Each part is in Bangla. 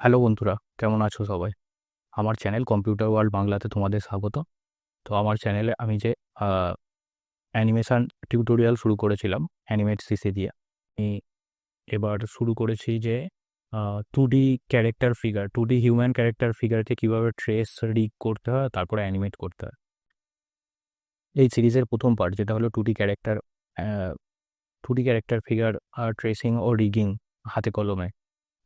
হ্যালো বন্ধুরা, কেমন আছো সবাই? আমার চ্যানেল কম্পিউটার ওয়ার্ল্ড বাংলাতে তোমাদের স্বাগত। তো আমার চ্যানেলে আমি যে অ্যানিমেশান টিউটোরিয়াল শুরু করেছিলাম, অ্যানিমেট সিসি দিয়ে। আমি এবার শুরু করেছি যে two D character figure two D human character ফিগারকে কীভাবে ট্রেস রিগ করতে হয়, তারপরে অ্যানিমেট করতে হয়। এই সিরিজের প্রথম পার্ট যেটা হলো two D character two D character figure tracing ও রিগিং হাতে কলমে।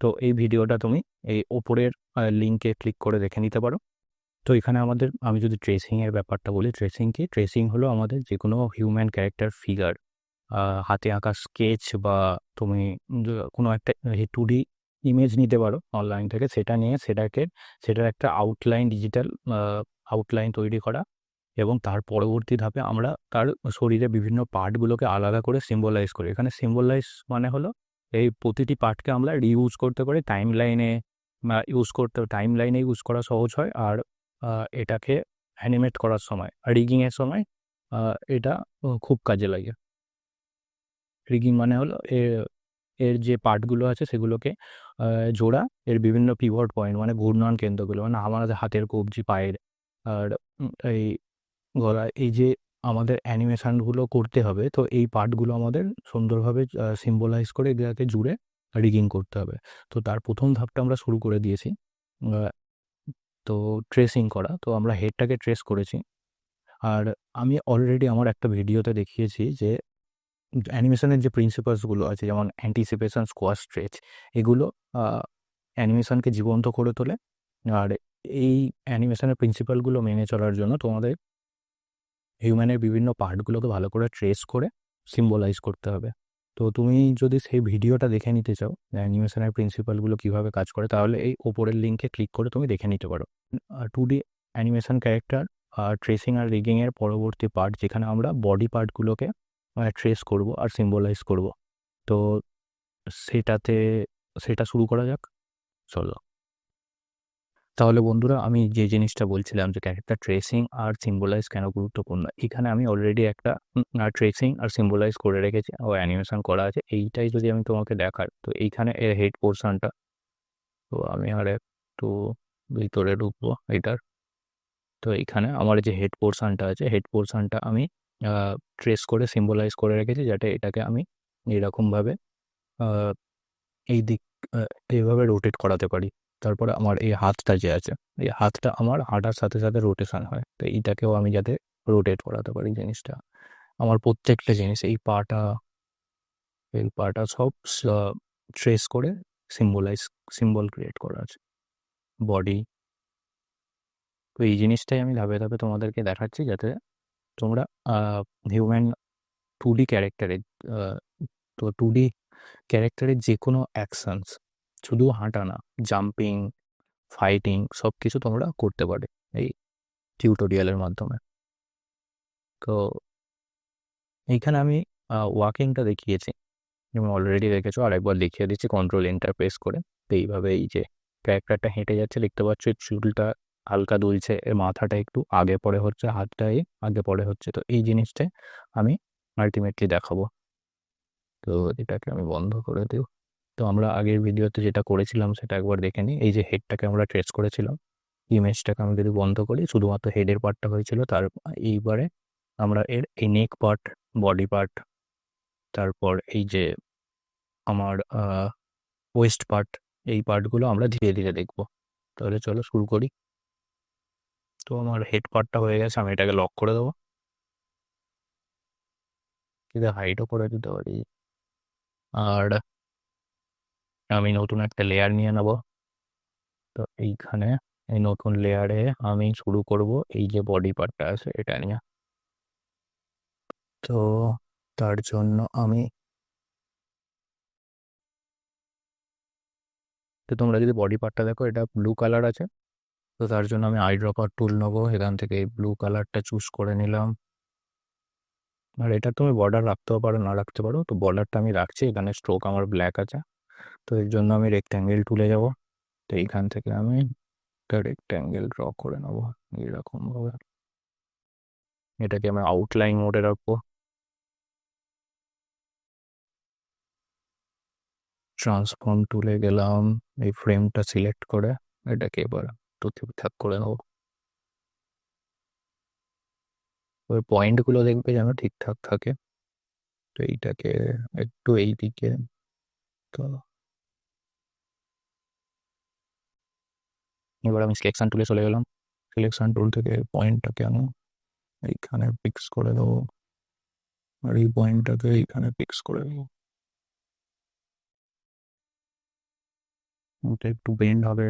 তো এই ভিডিওটা তুমি এই ওপরের লিঙ্কে ক্লিক করে দেখে নিতে পারো। তো এখানে আমাদের, আমি যদি ট্রেসিংয়ের ব্যাপারটা বলি ট্রেসিং কি? ট্রেসিং হলো আমাদের যে কোনো হিউম্যান ক্যারেক্টার ফিগার হাতে আঁকা স্কেচ বা তুমি কোনো একটা টু ডি ইমেজ নিতে পারো অনলাইন থেকে। সেটা নিয়ে সেটাকে, সেটার একটা আউটলাইন ডিজিটাল আউটলাইন তৈরি করা এবং তার পরবর্তী ধাপে আমরা তার শরীরে বিভিন্ন পার্টগুলোকে আলাদা করে সিম্বলাইজ করি। এখানে সিম্বলাইজ মানে হলো এই প্রতিটি পার্টকে আমরা রিউজ করতে পারি। টাইম লাইনে ইউজ করতে টাইম লাইনে ইউজ করা সহজ হয়। আর এটাকে অ্যানিমেট করার সময় রিগিংয়ের সময় এটা খুব কাজে লাগে। রিগিং মানে হলো এর এর যে পার্টগুলো আছে সেগুলোকে জোড়া এর বিভিন্ন পিভট পয়েন্ট মানে ঘূর্ণন কেন্দ্রগুলো। মানে আমাদের হাতের কবজি, পায়ের, আর, এই গলা এই যে আমাদের অ্যানিমেশনগুলো করতে হবে। তো এই পার্টগুলো আমাদের সুন্দরভাবে সিম্বলাইজ করে এগুলোকে জুড়ে রিগিং করতে হবে। তো তার প্রথম ধাপটা আমরা শুরু করে দিয়েছি। তো ট্রেসিং করা। তো আমরা হেডটাকে ট্রেস করেছি। আর আমি অলরেডি আমার একটা ভিডিওতে দেখিয়েছি যে অ্যানিমেশনের যে প্রিন্সিপালসগুলো আছে, যেমন অ্যান্টিসিপেশন স্কোয়ার স্ট্রেচ এগুলো অ্যানিমেশনকে জীবন্ত করে তোলে। আর এই অ্যানিমেশনের প্রিন্সিপালগুলো মেনে চলার জন্য তোমাদের হিউম্যানের বিভিন্ন পার্টগুলোকে ভালো করে ট্রেস করে সিম্বলাইজ করতে হবে। তো তুমি যদি সেই ভিডিওটা দেখে নিতে চাও অ্যানিমেশনের প্রিন্সিপালগুলো কীভাবে কাজ করে, তাহলে এই ওপরের লিঙ্কে ক্লিক করে তুমি দেখে নিতে পারো। টু ডি অ্যানিমেশন ক্যারেক্টার আর ট্রেসিং আর রিগিংয়ের পরবর্তী পার্ট যেখানে আমরা বডি পার্টগুলোকে ট্রেস করব আর সিম্বলাইজ করব। তো সেটাতে, সেটা শুরু করা যাক, চলো। তাহলে বন্ধুরা আমি যে জিনিসটা বলছিলাম যে ক্যারেক্টার ট্রেসিং আর সিম্বলাইজ কেন গুরুত্বপূর্ণ? এখানে আমি অলরেডি একটা ট্রেসিং আর সিম্বলাইজ করে রেখেছি ও অ্যানিমেশন করা আছে। এইটাই যদি আমি তোমাকে দেখার তো এইখানে এর হেড পোর্শনটা তো আমি আর একটু ভিতরে ঢুকবো এটার। তো এইখানে আমার যে হেড পোর্শনটা আছে হেড পোর্শনটা আমি ট্রেস করে সিম্বলাইজ করে রেখেছি যাতে এটাকে আমি এরকমভাবে এই দিক এইভাবে রোটেট করাতে পারি। তারপরে আমার এই হাতটা যে আছে, এই হাতটা আমার হাঁটার সাথে সাথে রোটেশন হয়। তো এইটাকেও আমি যাতে রোটেট করাতে পারি জিনিসটা। আমার প্রত্যেকটা জিনিস, এই পাটা এই পাটা সব ট্রেস করে সিম্বলাইজ সিম্বল ক্রিয়েট করা আছে। বডি তো এই জিনিসটাই আমি ধাপে ধাপে তোমাদেরকে দেখাচ্ছি যাতে তোমরা হিউম্যান টু ডি ক্যারেক্টারের তো টু ডি ক্যারেক্টারের যে কোনো অ্যাকশনস শুধু হাঁটা না জাম্পিং ফাইটিং সব কিছু তোমরা করতে পারে এই টিউটোরিয়ালের মাধ্যমে। তো এইখানে আমি ওয়াকিংটা দেখিয়েছি। যেমন অলরেডি দেখেছ আর একবার দেখিয়ে দিচ্ছি কন্ট্রোল ইন্টারপ্রেস করে। তো এইভাবে এই যে ক্যারেক্টারটা হেঁটে যাচ্ছে, দেখতে পাচ্ছ, চুলটা হালকা দুলছে, এর মাথাটা একটু আগে পরে হচ্ছে হাতটাই আগে পরে হচ্ছে। তো এই জিনিসটা আমি আলটিমেটলি দেখাবো। তো এটাকে আমি বন্ধ করে দিই। তো আমরা আগের ভিডিওতে যেটা করেছিলাম সেটা একবার দেখে নিই। এই যে হেডটাকে আমরা ট্রেস করেছিলাম ইমেজটাকে আমি যদি বন্ধ করি, শুধুমাত্র হেডের পার্টটা হয়েছিল, তার এইবারে আমরা এর এই নেক পার্ট বডি পার্ট তারপর এই যে আমার ওয়েস্ট পার্ট এই পার্টগুলো আমরা ধীরে ধীরে দেখব। তাহলে চলো শুরু করি। তো আমার হেড পার্টটা হয়ে গেছে, আমি এটাকে লক করে দেবো। কিন্তু হাইটও করে দিতে পারি। আর আমি নতুন একটা লেয়ার নিয়ে নেব। তো এইখানে এই নতুন লেয়ারে আমি শুরু করব এই যে বডি পার্টটা আছে এটা নিয়ে। তো তার জন্য আমি তো তোমরা যদি বডি পার্টটা দেখো এটা ব্লু কালার আছে। তো তার জন্য আমি আই ড্রপার টুল নেব, এখান থেকে এই ব্লু কালারটা চুজ করে নিলাম। আর এটা তুমি বর্ডার রাখতেও পারো, না রাখতে পারো, তো বর্ডারটা আমি রাখছি, এখানে স্ট্রোক আমার ব্ল্যাক আছে। তো এর জন্য আমি রেক্ট্যাঙ্গেল টুলে যাব। তো এইখান থেকে আমি একটা রেক্ট্যাঙ্গেল ড্র করে নেব এরকমভাবে। এটাকে আমি আউটলাইন মোডে রাখব। ট্রান্সফর্ম টুলে গেলাম, এই ফ্রেমটা সিলেক্ট করে এটাকে এবার একটু ঠিকঠাক করে নেব। ওই পয়েন্টগুলো দেখবে যেন ঠিকঠাক থাকে। তো এইটাকে একটু এই দিকে তো এবার আমি সিলেকশন টুলে চলে গেলাম। সিলেকশন টুল থেকে পয়েন্টটাকে আমি এইখানে ফিক্স করে দেবো। আর এই পয়েন্টটাকে এইখানে ফিক্স করে দেবো। ওটা একটু বেন্ড হবে।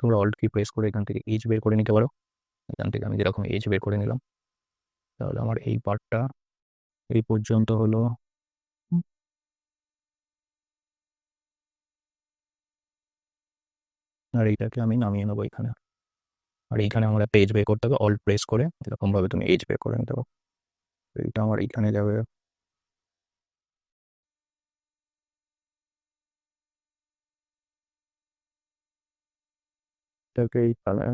তোমরা অল্ট কি প্রেস করে এখান থেকে এজ বের করে নিতে পারো। এখান থেকে আমি যেরকম এজ বের করে নিলাম। তাহলে আমার এই পার্টটা এই পর্যন্ত হলো। আর এইটাকে আমি নামিয়ে নেব এখানে। আর এইখানে আমরা পেজ বে করতে হবে অল প্রেস করে এরকমভাবে তুমি এজ বে করে নিতে পারো। এইটা আমার এইখানে যাবে। এটাকে এইখানে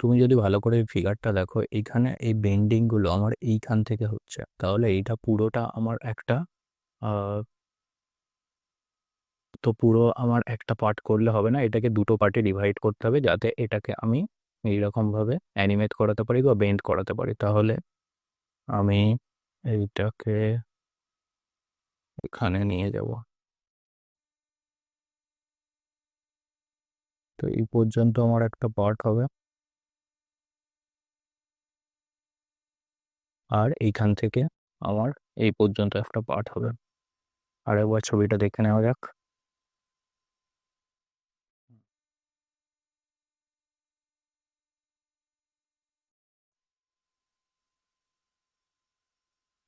তুমি যদি ভালো করে ফিগারটা দেখো, এইখানে এই বেন্ডিংগুলো আমার এইখান থেকে হচ্ছে। তাহলে এইটা পুরোটা আমার একটা তো পুরো আমার একটা পার্ট করলে হবে না। এটাকে দুটো পার্টে ডিভাইড করতে হবে যাতে এটাকে আমি এইরকমভাবে অ্যানিমেট করাতে পারি বা বেন্ড করাতে পারি। তাহলে আমি এইটাকে এখানে নিয়ে যাব। তো এই পর্যন্ত আমার একটা পার্ট হবে। আর এইখান থেকে আমার এই পর্যন্ত একটা পার্ট হবে। আর একবার ছবিটা দেখে নেওয়া যাক।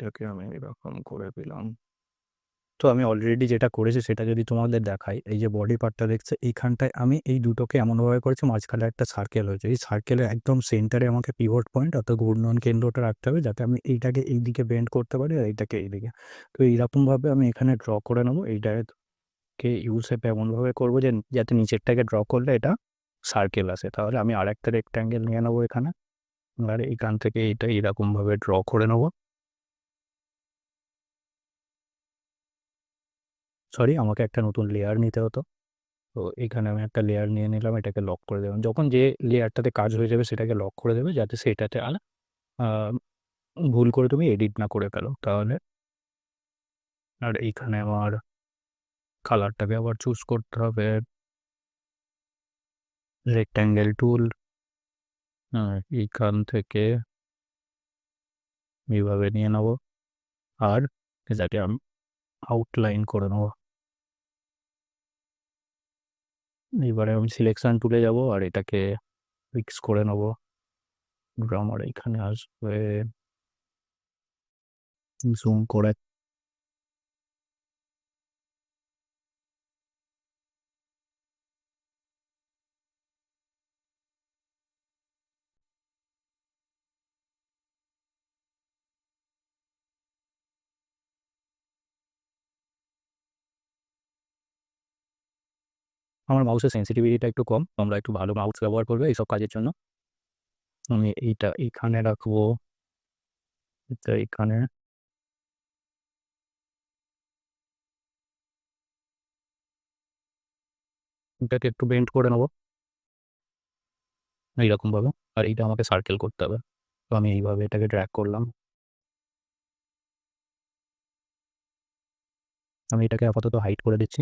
এটাকে আমি এরকম করে পেলাম। তো আমি অলরেডি যেটা করেছি সেটা যদি তোমাদের দেখাই, এই যে বডি পার্টটা দেখছে, এইখানটায় আমি এই দুটোকে এমনভাবে করেছি, মাঝখানে একটা সার্কেল হয়েছে। এই সার্কেলের একদম সেন্টারে আমাকে পিভট পয়েন্ট অর্থাৎ ঘূর্ণন কেন্দ্রটা রাখতে হবে যাতে আমি এইটাকে এই দিকে বেন্ড করতে পারি আর এইটাকে এই দিকে তো এইরকমভাবে আমি এখানে ড্র করে নেব এইটাকে ইউ শেপ এমনভাবে করব যে, যাতে নিচেরটাকে ড্র করলে এটা সার্কেল আসে। তাহলে আমি আর একটা রেক্ট্যাঙ্গেল নিয়ে নেব এখানে, আর এইখান থেকে এইটা এরকমভাবে ড্র করে নেব। সরি, আমাকে একটা নতুন লেয়ার নিতে হতো। তো এখানে আমি একটা লেয়ার নিয়ে নিলাম, এটাকে লক করে দেবেন যখন যে লেয়ারটাতে কাজ হয়ে যাবে, সেটাকে লক করে দেবে, যাতে সেটাতে আর ভুল করে তুমি এডিট না করে ফেলো। তাহলে আর এইখানে আমার কালারটাকে আবার চুজ করতে হবে। রেক্ট্যাঙ্গেল টুল এইখান থেকে এইভাবে নিয়ে নেব। আর এটাকে আমি আউটলাইন করে নেব। এবারে আমি সিলেকশন টুলে যাব আর এটাকে ফিক্স করে নেব। গ্রামার এখানে আসবে। জুম করে আমার মাউসের সেন্সিটিভিটিটা একটু কম, তোমরা একটু ভালো মাউস ব্যবহার করবে এইসব কাজের জন্য। আমি এইটা এইখানে রাখব। এখানে এটাকে একটু বেন্ড করে নেব। এইরকমভাবে। আর এইটা আমাকে সার্কেল করতে হবে। তো আমি এইভাবে এটাকে ড্র্যাক করলাম। আমি এটাকে আপাতত হাইট করে দিচ্ছি।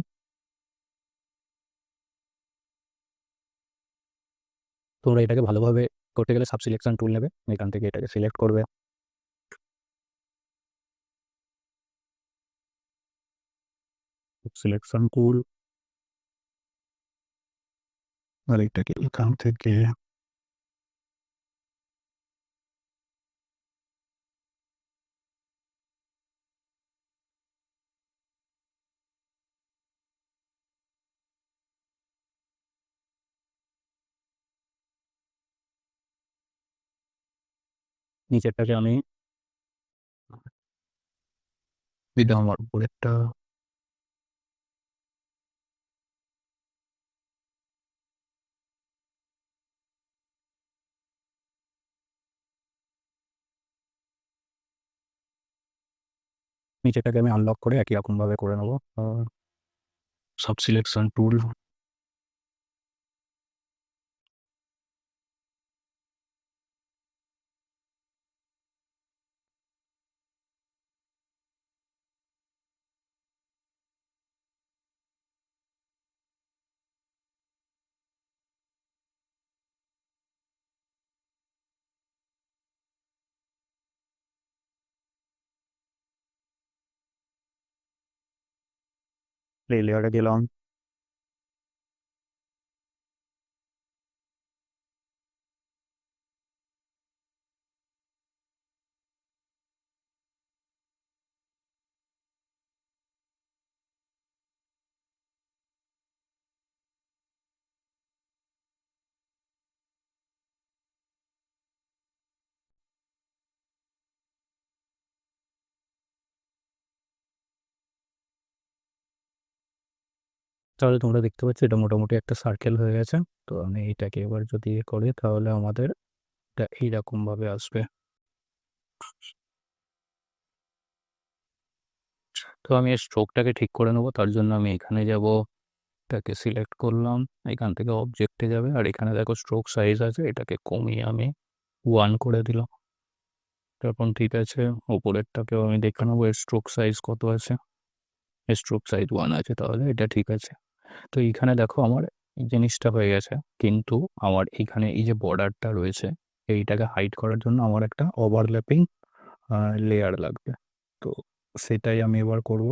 তোমরা এটাকে ভালোভাবে করতে গেলে সাব সিলেকশন টুল নেবে। এখান থেকে এটাকে সিলেক্ট করবে। সিলেকশন টুল আর এটাকে এখান থেকে নিচেরটাকে আমি এটা আমার উপরেরটা নিচেরটাকে আমি আনলক করে একই রকমভাবে করে নেব। সব selection tool Lily gjør det, Dylan. তাহলে তোমরা দেখতে পাচ্ছ এটা মোটামুটি একটা সার্কেল হয়ে গেছে। তো আমি এটাকে এবার যদি করি তাহলে আমাদের এটা এইরকমভাবে আসবে। তো আমি এর স্ট্রোকটাকে ঠিক করে নেব, তার জন্য আমি এখানে যাব, এটাকে সিলেক্ট করলাম, এখান থেকে অবজেক্টে যাবে, আর এখানে দেখো স্ট্রোক সাইজ আছে, এটাকে কমিয়ে আমি ওয়ান করে দিলাম। তখন ঠিক আছে ওপরেরটাকেও আমি দেখে নেব, এর স্ট্রোক সাইজ কত আছে? স্ট্রোক সাইজ ওয়ান আছে, তাহলে এটা ঠিক আছে। তো এইখানে দেখো আমার এই জিনিসটা হয়ে গেছে। কিন্তু আমার এইখানে এই যে বর্ডারটা রয়েছে, এইটাকে হাইড করার জন্য আমার একটা ওভারল্যাপিং লেয়ার লাগবে। তো সেটাই আমি এবার করব।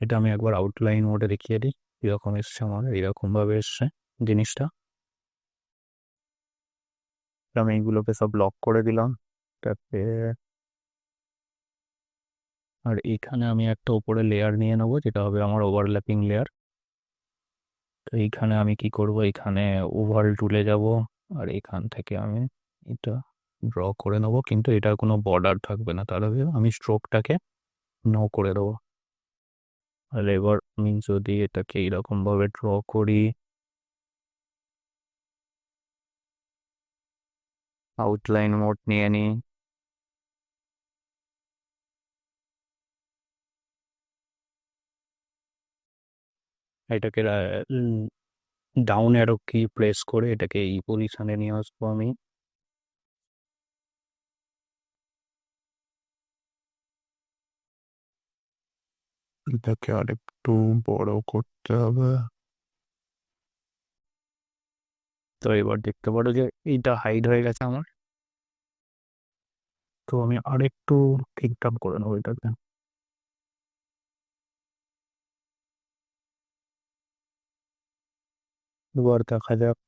এটা আমি একবার আউটলাইন মোডে দেখিয়ে দিই এরকম এসছে আমার, এরকমভাবে এসছে জিনিসটা। আমি এইগুলোকে সব লক করে দিলাম আর এখানে আমি একটা উপরে লেয়ার নিয়ে নেব, যেটা হবে আমার ওভারল্যাপিং লেয়ার তো এইখানে আমি কি করব? এখানে ওভার টুলে যাব। আর এখান থেকে আমি এটা ড্র করে নেব। কিন্তু এটার কোনো বর্ডার থাকবে না। তাহলে আমি স্ট্রোকটাকে নো করে দেবো। আর এবার আমি যদি এটাকে এইরকমভাবে ড্র করি আউটলাইন মোড নিয়ে নিই। এটাকে ডাউন অ্যারো কি প্রেস করে এটাকে এই পজিশনে নিয়ে আসব আমি। এটাকে আরেকটু বড় করতে হবে। তো এবার দেখতে পারো যে এইটা হাইড হয়ে গেছে আমার। তো আমি আরেকটু ঠিকঠাক করে নেব এটাকে। এবার দেখা যাক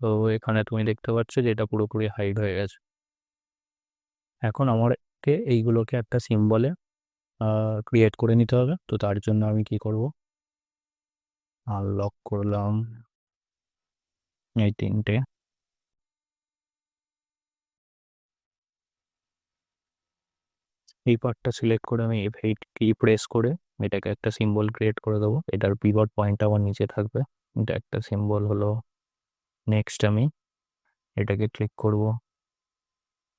তো এখানে তুমি দেখতে পাচ্ছ যে এটা পুরোপুরি হাইড হয়ে গেছে। এখন আমারকে এইগুলোকে একটা সিম্বলে ক্রিয়েট করে নিতে হবে। তো তার জন্য আমি কি করব? আনলক করলাম। এই তিনটে। এই পার্টটা সিলেক্ট করে আমি এফ এইট কি প্রেস করে এটাকে একটা সিম্বল ক্রিয়েট করে দেবো। এটার পিভট পয়েন্ট আমার নিচে থাকবে। এটা একটা সিম্বল হলো নেক্সট আমি। এটাকে ক্লিক করব।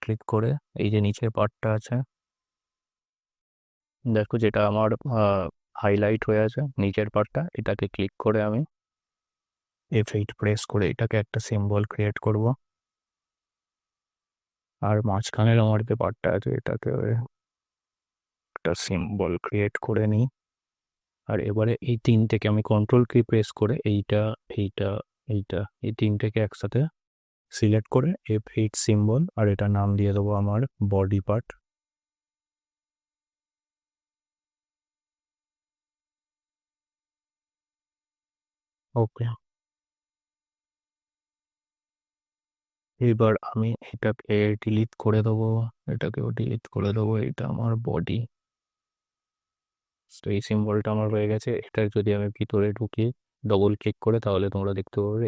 ক্লিক করে এই যে নিচের পার্টটা আছে। দেখো যেটা আমার হাইলাইট হয়ে আছে নিচের পার্টটা এটাকে ক্লিক করে আমি এফ এইট প্রেস করে এটাকে একটা সিম্বল ক্রিয়েট করব। আর মাঝখানের আমার যে পার্টটা আছে এটাকে একটা সিম্বল ক্রিয়েট করে নিই। আর এবারে এই তিনটেকে আমি কন্ট্রোল কি প্রেস করে এইটা এইটা এইটা, এই তিনটেকে একসাথে সিলেক্ট করে এফ এইট সিম্বল আর এটা নাম দিয়ে দেবো আমার বডি পার্ট ওকে এবার আমি এটাকে ডিলিট করে দেবো, এটাকেও ডিলিট করে দেবো এটা আমার বডি তো এই সিম্বলটা আমার হয়ে গেছে। এটা যদি আমি ভিতরে ঢুকি ডবল ক্লিক করে তাহলে তোমরা দেখতে পাবে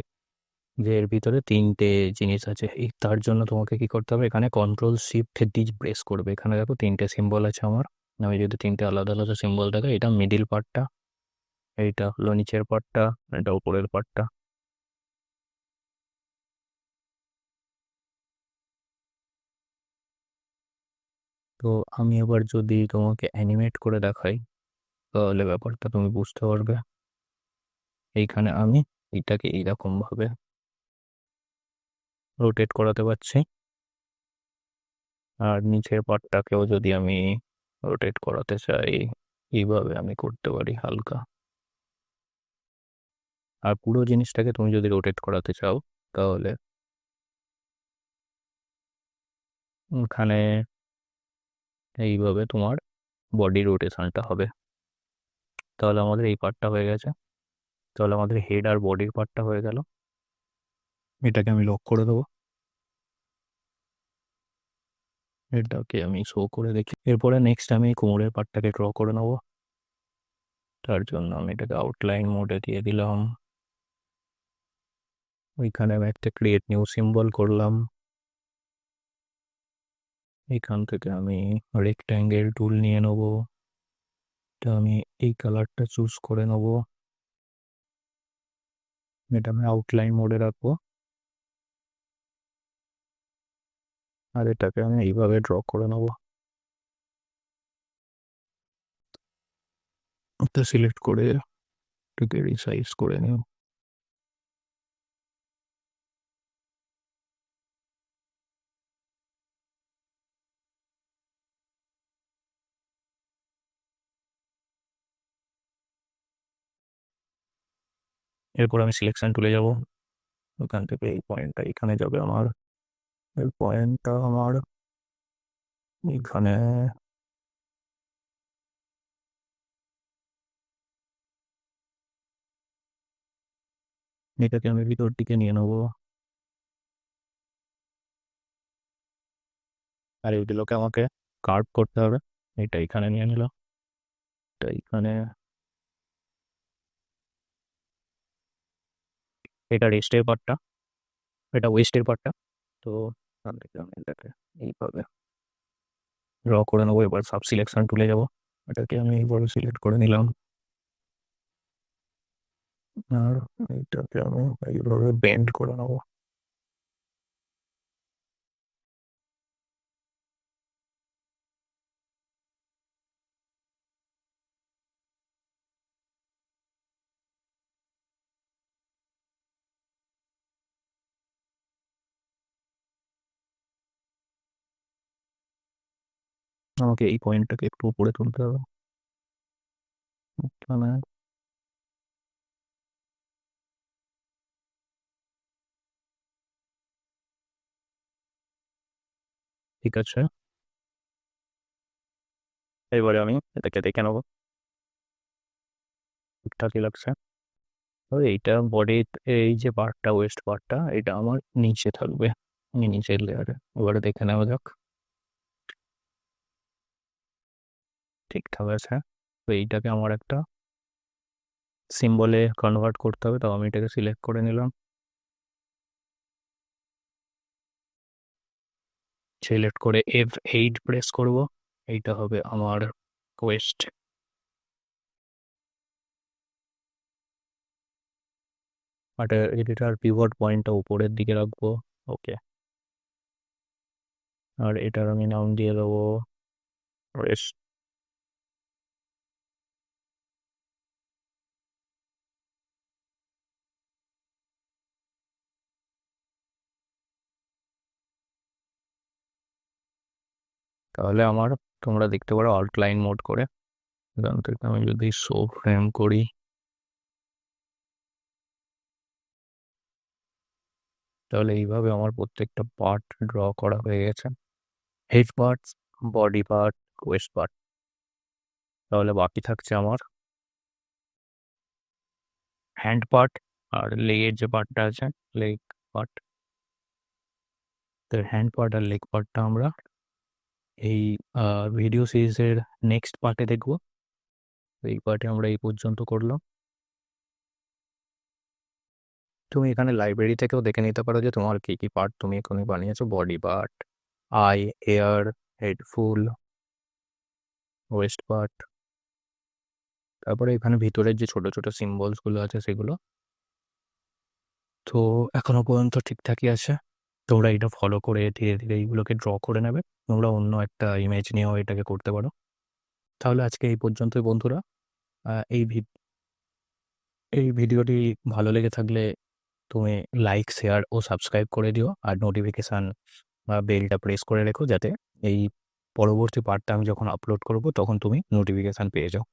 যে এর ভিতরে তিনটে জিনিস আছে। এই তার জন্য তোমাকে কি করতে হবে? এখানে কন্ট্রোল শিফট ডি প্রেস করবে। এখানে দেখো তিনটে সিম্বল আছে আমার। আমি যদি তিনটে আলাদা আলাদা সিম্বল থাকে এটা মিডিল পার্টটা এইটা হলো নিচের পার্টটা এটা উপরের পার্টটা তো আমি এবার যদি তোমাকে অ্যানিমেট করে দেখাই তাহলে ব্যাপারটা তুমি বুঝতে পারবে। এইখানে আমি এইটাকে এইরকমভাবে রোটেট করাতে পারছি। আর নিচের পার্টটাকেও যদি আমি রোটেট করাতে চাই, এইভাবে আমি করতে পারি হালকা। আর পুরো জিনিসটাকে তুমি যদি রোটেট করাতে চাও, তাহলে ওখানে এইভাবে তোমার বডি রোটেশনটা হবে। তাহলে আমাদের এই পার্টটা হয়ে গেছে। তাহলে আমাদের হেড আর বডির পার্টটা হয়ে গেল। এটাকে আমি লক করে দেবো। এটাকে আমি শো করে দেখি। এরপরে নেক্সট আমি কোমরের পার্টটাকে ড্র করে নেব। তার জন্য আমি এটাকে আউটলাইন মোডে দিয়ে দিলাম। ওইখানে আমি একটা ক্রিয়েট নিউ সিম্বল করলাম। এখান থেকে আমি রেক্ট্যাঙ্গেল টুল নিয়ে নেব। এটা আমি এই কালারটা চুজ করে নেব। এটা আমি আউটলাইন মোডে রাখব। আর এটাকে আমি এইভাবে ড্র করে নেব। সিলেক্ট করে এটাকে রিসাইজ করে নিও। এরপর আমি সিলেকশন তুলে যাব। ওখান থেকে এই পয়েন্টটা এখানে যাবে আমার। এই পয়েন্টটা আমার এখানে। এটাকে আমি ভিতর দিকে নিয়ে নেব। আর এইগুলোকে আমাকে কার্ভ করতে হবে। এটা এখানে নিয়ে নিলাম এটা এখানে। এটা রেস্টের পার্টটা এটা ওয়েস্টের পার্টটা তো এটাকে এইভাবে। ড্র করে নেব, এবার সাব সিলেকশন তুলে যাব। এটাকে আমি এইভাবে সিলেক্ট করে নিলাম। আর এটাকে আমি এইভাবে বেন্ড করে নেব। আমাকে এই পয়েন্টটাকে একটু উপরে তুলতে হবে। ঠিক আছে। এবারে আমি এটাকে দেখে নেব। ঠিকঠাকই লাগছে। তো এইটা বডির এই যে পার্টটা ওয়েস্ট পার্টটা এটা আমার নিচে থাকবে। নিচের লেয়ারে এবারে দেখে নেওয়া যাক। ঠিকঠাক আছে। তো এইটাকে আমার একটা সিম্বলে কনভার্ট করতে হবে, তো আমি এটাকে সিলেক্ট করে নিলাম। সিলেক্ট করে এফ এইট প্রেস করব, এইটা হবে আমার কোয়েস্ট আর এটার পিভট পয়েন্টটা উপরের দিকে রাখব ওকে আর এটার আমি নাম দিয়ে দেবো রেস্ট তাহলে আমার তোমরা দেখতে পারো আউটলাইন মোড করে। এখান থেকে আমি যদি শো ফ্রেম করি। তাহলে এইভাবে আমার প্রত্যেকটা পার্ট ড্র করা হয়ে গেছে। Head part body part waist part তাহলে বাকি থাকছে আমার হ্যান্ড পার্ট আর লেগের যে পার্টটা আছে লেগ পার্ট তো হ্যান্ড পার্ট আর লেগ পার্টটা আমরা এই ভিডিও সিরিজের নেক্সট পার্টে দেখব। এই পার্টে আমরা এই পর্যন্ত করলাম। তুমি এখানে লাইব্রেরি থেকেও দেখে নিতে পারো যে তোমার কী কী পার্ট তুমি এখানে বানিয়েছো। Body part eye ear head full waist part তারপরে এখানে ভিতরের যে ছোট ছোট সিম্বলসগুলো আছে সেগুলো। তো এখনও পর্যন্ত ঠিকঠাকই আছে। তোমরা এটা ফলো করে ধীরে ধীরে এইগুলোকে ড্র করে নেবে। তোমরা অন্য একটা ইমেজ নিয়েও এটাকে করতে পারো। তাহলে আজকে এই পর্যন্তই বন্ধুরা। এই এই ভিডিওটি ভালো লেগে থাকলে তুমি লাইক শেয়ার ও সাবস্ক্রাইব করে দিও। আর নোটিফিকেশান বা বেলটা প্রেস করে রেখো যাতে এই পরবর্তী পার্টটা আমি যখন আপলোড করব তখন তুমি নোটিফিকেশান পেয়ে যাও।